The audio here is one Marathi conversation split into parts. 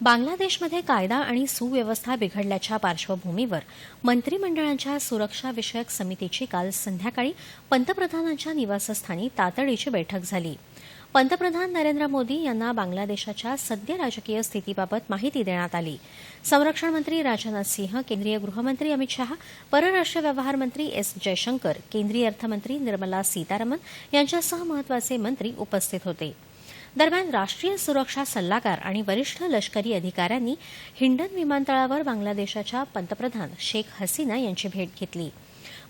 बांगलादेशमध्ये कायदा आणि सुव्यवस्था बिघडल्याच्या पार्श्वभूमीवर मंत्रिमंडळाच्या सुरक्षाविषयक समितीची काल संध्याकाळी पंतप्रधानांच्या निवासस्थानी तातडीची बैठक झाली. पंतप्रधान नरेंद्र मोदी यांना बांगलादेशाच्या सद्य राजकीय स्थितीबाबत माहिती देण्यात आली. संरक्षण मंत्री राजनाथ सिंह केंद्रीय गृहमंत्री अमित शहा परराष्ट्र व्यवहार मंत्री एस जयशंकर केंद्रीय अर्थमंत्री निर्मला सीतारामन यांच्यासह महत्त्वाचे मंत्री उपस्थित होते. दरम्यान राष्ट्रीय सुरक्षा सल्लागार आणि वरिष्ठ लष्करी अधिकाऱ्यांनी हिंडन विमानतळावर बांगलादेशाच्या पंतप्रधान शेख हसीना यांची भेट घेतली.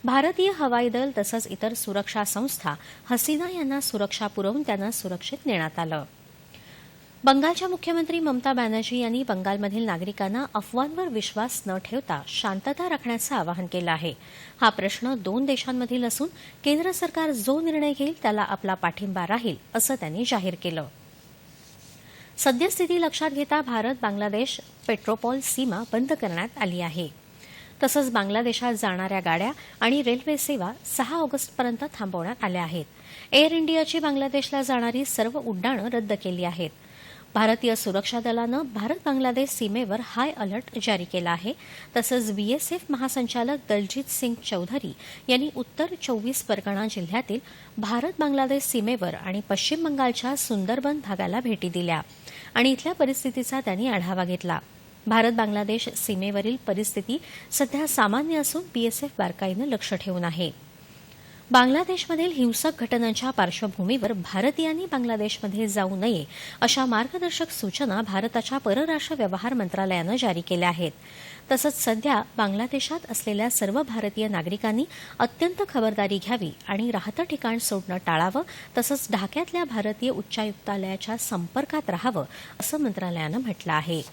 भारतीय हवाई दल तसंच इतर सुरक्षा संस्था हसीना यांना सुरक्षा पुरवून त्यांना सुरक्षित नेण्यात आलं. बंगालच्या मुख्यमंत्री ममता बॅनर्जी यांनी बंगालमधील नागरिकांना अफवांवर विश्वास न ठेवता शांतता राखण्याचं आवाहन केलं आहे. हा प्रश्न दोन देशांमधील असून केंद्र सरकार जो निर्णय घेईल त्याला आपला पाठिंबा राहील असं त्यांनी जाहीर केलं. सद्यस्थिती लक्षात घेता भारत बांगलादेश पेट्रोपॉल सीमा बंद करण्यात आली आहे. तसंच बांगलादेशात जाणाऱ्या गाड्या आणि रेल्वे सेवा सहा ऑगस्टपर्यंत थांबवण्यात आल्या आहेत. एअर इंडियाची बांगलादेशला जाणारी सर्व उड्डाणं रद्द केली आहेत. भारतीय सुरक्षा दलानं भारत बांगलादेश सीमेवर हाय अलर्ट जारी केला आहे. तसंच बीएसएफ महासंचालक दलजीत सिंग चौधरी यांनी उत्तर चोवीस परगणा जिल्ह्यातील भारत बांगलादेश सीमेवर आणि पश्चिम बंगालच्या सुंदरबन भागाला भेटी दिल्या आणि इथल्या परिस्थितीचा त्यांनी आढावा घेतला. भारत बांगलादेश सीमेवरील परिस्थिती सध्या सामान्य असून बीएसएफ बारकाईनं लक्ष ठेवून आहे. बांगलादेशमधील हिंसक घटनांच्या पार्श्वभूमीवर भारतीयांनी बांगलादेशमध्ये जाऊ नये अशा मार्गदर्शक सूचना भारताच्या परराष्ट्र व्यवहार मंत्रालयानं जारी केल्या आहेत. तसंच सध्या बांगलादेशात असलेल्या सर्व भारतीय नागरिकांनी अत्यंत खबरदारी घ्यावी आणि राहतं ठिकाण सोडणं टाळावं तसंच ढाक्यातल्या भारतीय उच्चायुक्तालयाच्या संपर्कात राहावं असं मंत्रालयानं म्हटलं आहे.